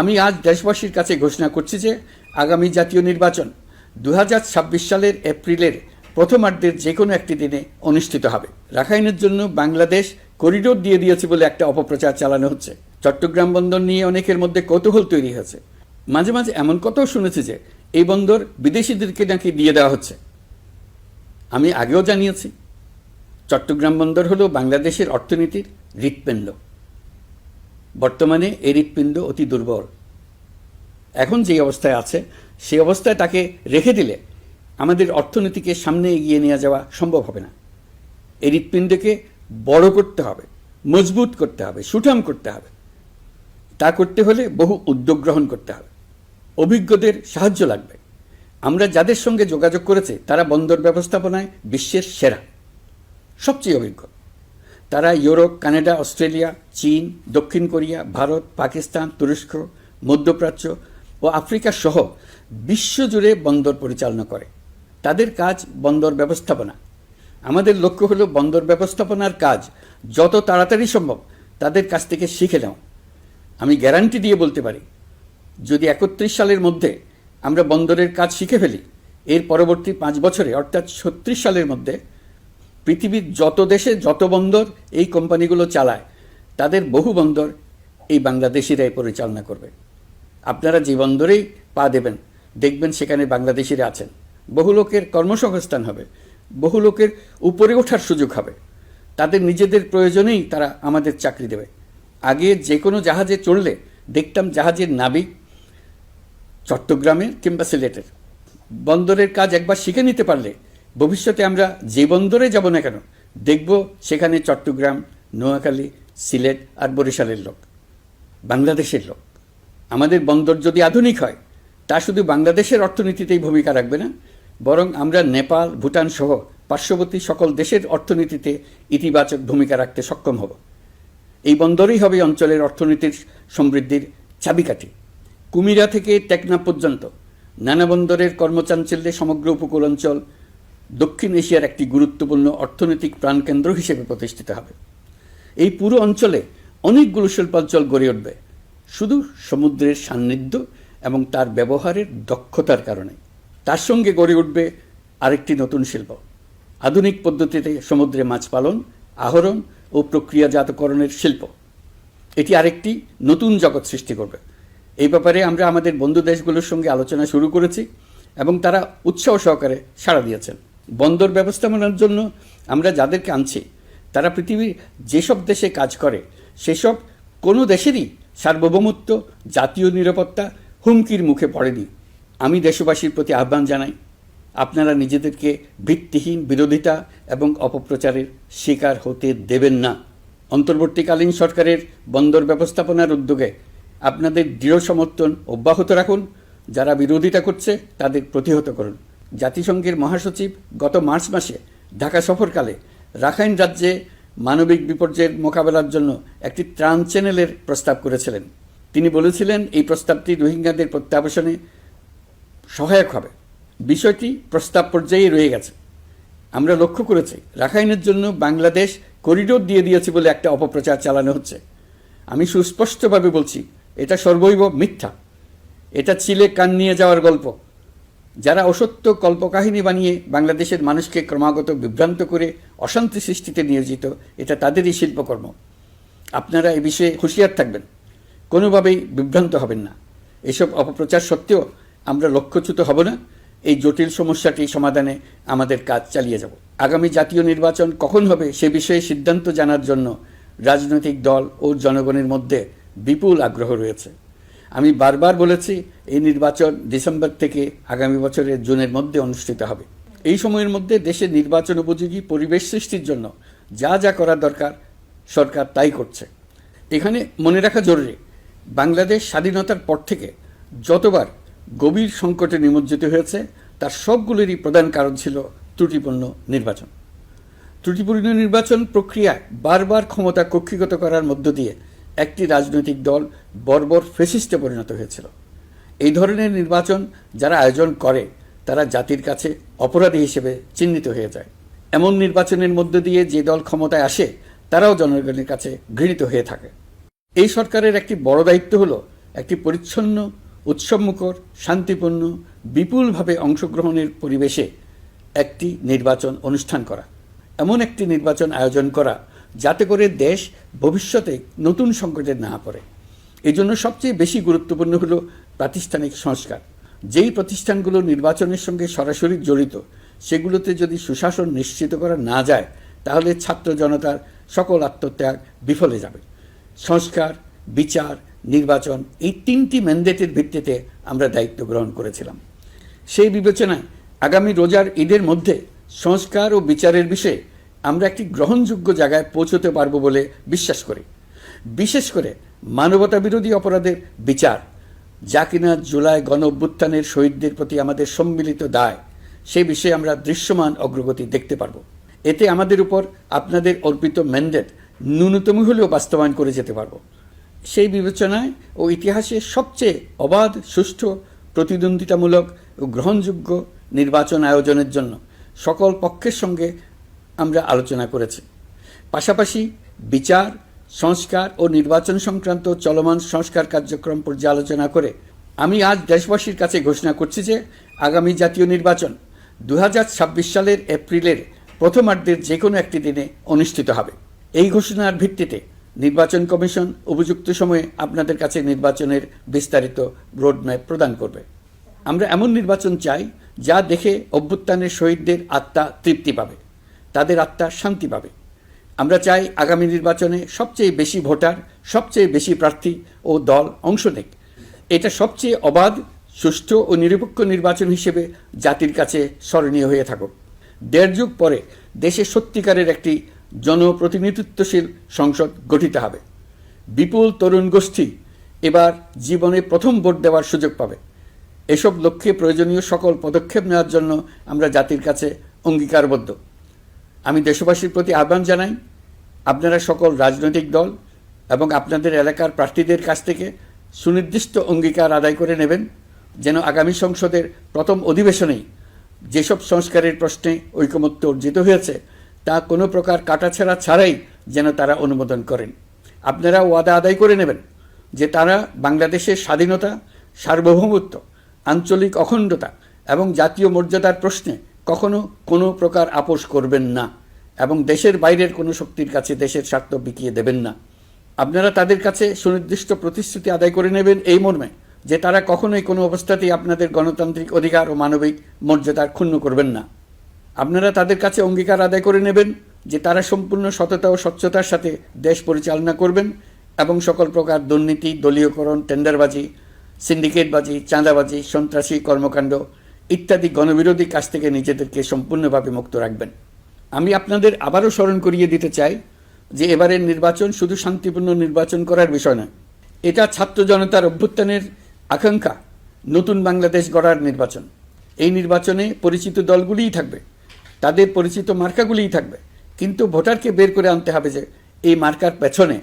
আমি আজ দেশবাসীর কাছে ঘোষণা করছি যে আগামী জাতীয় নির্বাচন দু হাজার ছাব্বিশ সালের এপ্রিলের প্রথমার্ধের যে কোনো একটি দিনে অনুষ্ঠিত হবে। রাখাইনের জন্য বাংলাদেশ করিডোর দিয়ে দিয়েছে বলে একটা অপপ্রচার চালানো হচ্ছে। চট্টগ্রাম বন্দর নিয়ে অনেকের মধ্যে কৌতূহল তৈরি হয়েছে। মাঝে মাঝে এমন কথাও শুনেছি যে এই বন্দর বিদেশিদেরকে নাকি দিয়ে দেওয়া হচ্ছে। আমি আগেও জানিয়েছি, চট্টগ্রাম বন্দর হলো বাংলাদেশের অর্থনীতির হৃৎপিণ্ড। বর্তমানে এই হৃৎপিণ্ড অতি দুর্বল। এখন যে অবস্থায় আছে, সেই অবস্থায় তাকে রেখে দিলে আমাদের অর্থনীতিকে সামনে এগিয়ে নিয়ে যাওয়া সম্ভব হবে না। এই হৃৎপিণ্ডকে বড় করতে হবে, মজবুত করতে হবে, সুঠাম করতে হবে। তা করতে হলে বহু উদ্যোগ গ্রহণ করতে হবে। অভিজ্ঞদের সাহায্য লাগবে। আমরা যাদের সঙ্গে যোগাযোগ করেছে, তারা বন্দর ব্যবস্থাপনায় বিশ্বের সেরা, সবচেয়ে অভিজ্ঞ। তারা ইউরোপ, কানাডা, অস্ট্রেলিয়া, চীন, দক্ষিণ কোরিয়া, ভারত, পাকিস্তান, তুরস্ক, মধ্যপ্রাচ্য ও আফ্রিকা সহ বিশ্বজুড়ে বন্দর পরিচালনা করে। তাদের কাজ বন্দর ব্যবস্থাপনা। আমাদের লক্ষ্য হলো বন্দর ব্যবস্থাপনার কাজ যত তাড়াতাড়ি সম্ভব তাদের কাছ থেকে শিখে নেওয়া। আমি গ্যারান্টি দিয়ে বলতে পারি, যদি একত্রিশ সালের মধ্যে আমরা বন্দরের কাজ শিখে ফেলি, এর পরবর্তী পাঁচ বছরে, অর্থাৎ ছত্রিশ সালের মধ্যে পৃথিবীর যত দেশে যত বন্দর এই কোম্পানিগুলো চালায়, তাদের বহু বন্দর এই বাংলাদেশিরাই পরিচালনা করবে। আপনারা যে বন্দরেই পা দেবেন, দেখবেন সেখানে বাংলাদেশিরা আছেন। বহু লোকের কর্মসংস্থান হবে, বহু লোকের উপরে ওঠার সুযোগ হবে। তাদের নিজেদের প্রয়োজনেই তারা আমাদের চাকরি দেবে। আগে যে কোনো জাহাজে চড়লে, দেখতাম জাহাজের নাবিক চট্টগ্রামের কিংবা সিলেটের। বন্দরের কাজ একবার শিখে নিতে পারলে ভবিষ্যতে আমরা যে বন্দরে যাব না কেন, দেখব সেখানে চট্টগ্রাম, নোয়াখালী, সিলেট আর বরিশালের লোক, বাংলাদেশের লোক। আমাদের বন্দর যদি আধুনিক হয়, তা শুধু বাংলাদেশের অর্থনীতিতেই ভূমিকা রাখবে না, বরং আমরা নেপাল, ভুটান সহ পার্শ্ববর্তী সকল দেশের অর্থনীতিতে ইতিবাচক ভূমিকা রাখতে সক্ষম হব। এই বন্দরই হবে অঞ্চলের অর্থনীতির সমৃদ্ধির চাবিকাঠি। কুমিরা থেকে টেকনা পর্যন্ত নানা বন্দরের কর্মচাঞ্চল্যে সমগ্র উপকূল অঞ্চল দক্ষিণ এশিয়ার একটি গুরুত্বপূর্ণ অর্থনৈতিক প্রাণকেন্দ্র হিসেবে প্রতিষ্ঠিত হবে। এই পুরো অঞ্চলে অনেকগুলো শিল্পাঞ্চল গড়ে উঠবে, শুধু সমুদ্রের সান্নিধ্য এবং তার ব্যবহারের দক্ষতার কারণে। তার সঙ্গে গড়ে উঠবে আরেকটি নতুন শিল্প, আধুনিক পদ্ধতিতে সমুদ্রে মাছ পালন, আহরণ ও প্রক্রিয়াজাতকরণের শিল্প। এটি আরেকটি নতুন জগৎ সৃষ্টি করবে। এই ব্যাপারে আমরা আমাদের বন্ধু দেশগুলোর সঙ্গে আলোচনা শুরু করেছি এবং তারা উৎসাহ সহকারে সাড়া দিয়েছেন। বন্দর ব্যবস্থাপনার জন্য আমরা যাদেরকে আনছি, তারা পৃথিবীর যেসব দেশে কাজ করে, সেসব কোনো দেশেরই সার্বভৌমত্ব, জাতীয় নিরাপত্তা হুমকির মুখে পড়েনি। আমি দেশবাসীর প্রতি আহ্বান জানাই, আপনারা নিজেদেরকে ভিত্তিহীন বিরোধিতা এবং অপপ্রচারের শিকার হতে দেবেন না। অন্তর্বর্তীকালীন সরকারের বন্দর ব্যবস্থাপনার উদ্যোগে আপনাদের দৃঢ় সমর্থন অব্যাহত রাখুন, যারা বিরোধিতা করছে তাদের প্রতিহত করুন। জাতিসংঘের মহাসচিব গত মার্চ মাসে ঢাকা সফরকালে রাখাইন রাজ্যে মানবিক বিপর্যয়ের মোকাবেলার জন্য একটি ত্রাণ চ্যানেলের প্রস্তাব করেছিলেন। তিনি বলেছিলেন, এই প্রস্তাবটি রোহিঙ্গাদের প্রত্যাবাসনে সহায়ক হবে। বিষয়টি প্রস্তাব পর্যায়ে রয়ে গেছে। আমরা লক্ষ্য করেছি, রাখাইনের জন্য বাংলাদেশ করিডোর দিয়ে দিয়েছে বলে একটা অপপ্রচার চালানো হচ্ছে। আমি সুস্পষ্টভাবে বলছি, এটা সর্বৈব মিথ্যা। এটা চিলে কান নিয়ে যাওয়ার গল্প। যারা অসত্য কল্পকাহিনী বানিয়ে বাংলাদেশের মানুষকে ক্রমাগত বিভ্রান্ত করে অশান্তি সৃষ্টিতে নিয়োজিত, এটা তাদেরই শিল্পকর্ম। আপনারা এ বিষয়ে হুঁশিয়ার থাকবেন। কোনোভাবেই বিভ্রান্ত হবেন না। এসব অপপ্রচার সত্ত্বেও আমরা লক্ষ্যচ্যুত হব না। এই জটিল সমস্যাটি সমাধানে আমাদের কাজ চালিয়ে যাব। আগামী জাতীয় নির্বাচন কখন হবে সে বিষয়ে সিদ্ধান্ত জানার জন্য রাজনৈতিক দল ও জনগণের মধ্যে বিপুল আগ্রহ রয়েছে। আমি বারবার বলেছি, এই নির্বাচন ডিসেম্বর থেকে আগামী বছরের জুনের মধ্যে অনুষ্ঠিত হবে। এই সময়ের মধ্যে দেশের নির্বাচন উপযোগী পরিবেশ সৃষ্টির জন্য যা যা করা দরকার, সরকার তাই করছে। এখানে মনে রাখা জরুরি, বাংলাদেশ স্বাধীনতার পর থেকে যতবার গভীর সংকটে নিমজ্জিত হয়েছে, তার সবগুলোরই প্রধান কারণ ছিল ত্রুটিপূর্ণ নির্বাচন। ত্রুটিপূর্ণ নির্বাচন প্রক্রিয়ায় বারবার ক্ষমতা কক্ষিগত করার মধ্য দিয়ে একটি রাজনৈতিক দল বর্বর ফেসিস্টে পরিণত হয়েছিল। এই ধরনের নির্বাচন যারা আয়োজন করে, তারা জাতির কাছে অপরাধী হিসেবে চিহ্নিত হয়ে যায়। এমন নির্বাচনের মধ্য দিয়ে যে দল ক্ষমতায় আসে, তারাও জনগণের কাছে ঘৃণিত হয়ে থাকে। এই সরকারের একটি বড় দায়িত্ব হল একটি পরিচ্ছন্ন, উৎসবমুখর, শান্তিপূর্ণ, বিপুলভাবে অংশগ্রহণের পরিবেশে একটি নির্বাচন অনুষ্ঠান করা। এমন একটি নির্বাচন আয়োজন করা যাতে করে দেশ ভবিষ্যতে নতুন সংকটে না পড়ে। এই জন্য সবচেয়ে বেশি গুরুত্বপূর্ণ হলো প্রাতিষ্ঠানিক সংস্কার। যেই প্রতিষ্ঠানগুলো নির্বাচনের সঙ্গে সরাসরি জড়িত, সেগুলোতে যদি সুশাসন নিশ্চিত করা না যায়, তাহলে ছাত্র জনতার সকল আত্মত্যাগ বিফলে যাবে। সংস্কার, বিচার, নির্বাচন এই তিনটি ম্যান্ডেটের ভিত্তিতে আমরা দায়িত্ব গ্রহণ করেছিলাম। সেই বিবেচনায় আগামী রোজার ঈদের মধ্যে সংস্কার ও বিচারের বিষয়ে আমরা একটি গ্রহণযোগ্য জায়গায় পৌঁছতে পারব বলে বিশ্বাস করি। বিশেষ করে মানবতা বিরোধী অপরাধের বিচার, যা কিনা জুলাই গণ অভ্যুত্থানের শহীদদের প্রতি আমাদের সম্মিলিত দায়, সে বিষয়ে আমরা দৃশ্যমান অগ্রগতি দেখতে পারব। এতে আমাদের উপর আপনাদের অর্পিত ম্যান্ডেট ন্যূনতম হলেও বাস্তবায়ন করে যেতে পারব। সেই বিবেচনায় ও ইতিহাসে সবচেয়ে অবাধ, সুষ্ঠু, প্রতিদ্বন্দ্বিতামূলক ও গ্রহণযোগ্য নির্বাচন আয়োজনের জন্য সকল পক্ষের সঙ্গে আমরা আলোচনা করেছি। পাশাপাশি বিচার, সংস্কার ও নির্বাচন সংক্রান্ত চলমান সংস্কার কার্যক্রম পর্যালোচনা করে আমি আজ দেশবাসীর কাছে ঘোষণা করছি যে আগামী জাতীয় নির্বাচন দু হাজার ছাব্বিশ সালের এপ্রিলের প্রথমার্ধের যে কোনো একটি দিনে অনুষ্ঠিত হবে। এই ঘোষণার ভিত্তিতে নির্বাচন কমিশন উপযুক্ত সময়ে আপনাদের কাছে নির্বাচনের বিস্তারিত রোডম্যাপ প্রদান করবে। আমরা এমন নির্বাচন চাই যা দেখে অভ্যুত্থানের শহীদদের আত্মা তৃপ্তি পাবে। তাদের আত্মা শান্তি পাবে। আমরা চাই আগামী নির্বাচনে সবচেয়ে বেশি ভোটার, সবচেয়ে বেশি প্রার্থী ও দল অংশ নেক। এটা সবচেয়ে অবাধ, সুষ্ঠু ও নিরপেক্ষ নির্বাচন হিসেবে জাতির কাছে স্মরণীয় হয়ে থাকুক। দেড় যুগ পরে দেশে সত্যিকারের একটি জনপ্রতিনিধিত্বশীল সংসদ গঠিত হবে। বিপুল তরুণ গোষ্ঠী এবার জীবনে প্রথম ভোট দেওয়ার সুযোগ পাবে। এসব লক্ষ্যে প্রয়োজনীয় সকল পদক্ষেপ নেওয়ার জন্য আমরা জাতির কাছে অঙ্গীকারবদ্ধ। আমি দেশবাসীর প্রতি আহ্বান জানাই, আপনারা সকল রাজনৈতিক দল এবং আপনাদের এলাকার প্রার্থীদের কাছ থেকে সুনির্দিষ্ট অঙ্গীকার আদায় করে নেবেন, যেন আগামী সংসদের প্রথম অধিবেশনেই যেসব সংস্কারের প্রশ্নে ঐকমত্য অর্জিত হয়েছে, তা কোনো প্রকার কাটাছেড়া ছাড়াই যেন তারা অনুমোদন করেন। আপনারা ওয়াদা আদায় করে নেবেন যে তারা বাংলাদেশের স্বাধীনতা, সার্বভৌমত্ব, আঞ্চলিক অখণ্ডতা এবং জাতীয় মর্যাদার প্রশ্নে কখনো কোনো প্রকার আপোষ করবেন না এবং দেশের বাইরের কোনো শক্তির কাছে দেশের স্বার্থ বিকিয়ে দেবেন না। আপনারা তাদের কাছে সুনির্দিষ্ট প্রতিশ্রুতি আদায় করে নেবেন এই মর্মে যে তারা কখনোই কোনো অবস্থাতেই আপনাদের গণতান্ত্রিক অধিকার ও মানবিক মর্যাদার ক্ষুণ্ণ করবেন না। আপনারা তাদের কাছে অঙ্গীকার আদায় করে নেবেন যে তারা সম্পূর্ণ সততা ও স্বচ্ছতার সাথে দেশ পরিচালনা করবেন এবং সকল প্রকার দুর্নীতি, দলীয়করণ, টেন্ডারবাজি, সিন্ডিকেটবাজি, চাঁদাবাজি, সন্ত্রাসী কর্মকাণ্ড ইত্যাদি গণবিরোধী কাজ থেকে নিজেদেরকে সম্পূর্ণভাবে মুক্ত রাখবেন। আমি আপনাদের আবারও স্মরণ করিয়ে দিতে চাই যে এবারের নির্বাচন শুধু শান্তিপূর্ণ নির্বাচন করার বিষয় নয়, এটা ছাত্র জনতার অভ্যুত্থানের আকাঙ্ক্ষা, নতুন বাংলাদেশ গড়ার নির্বাচন। এই নির্বাচনে পরিচিত দলগুলিই থাকবে, তাদের পরিচিত মার্কাগুলিই থাকবে, কিন্তু ভোটারকে বের করে আনতে হবে যে এই মার্কার পেছনে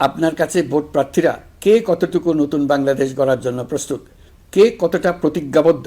আপনার কাছে ভোট প্রার্থীরা কে কতটুকু নতুন বাংলাদেশ গড়ার জন্য প্রস্তুত, কে কতটা প্রতিজ্ঞাবদ্ধ।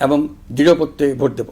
এবং দৃঢ়পত্রে ভোট দেব।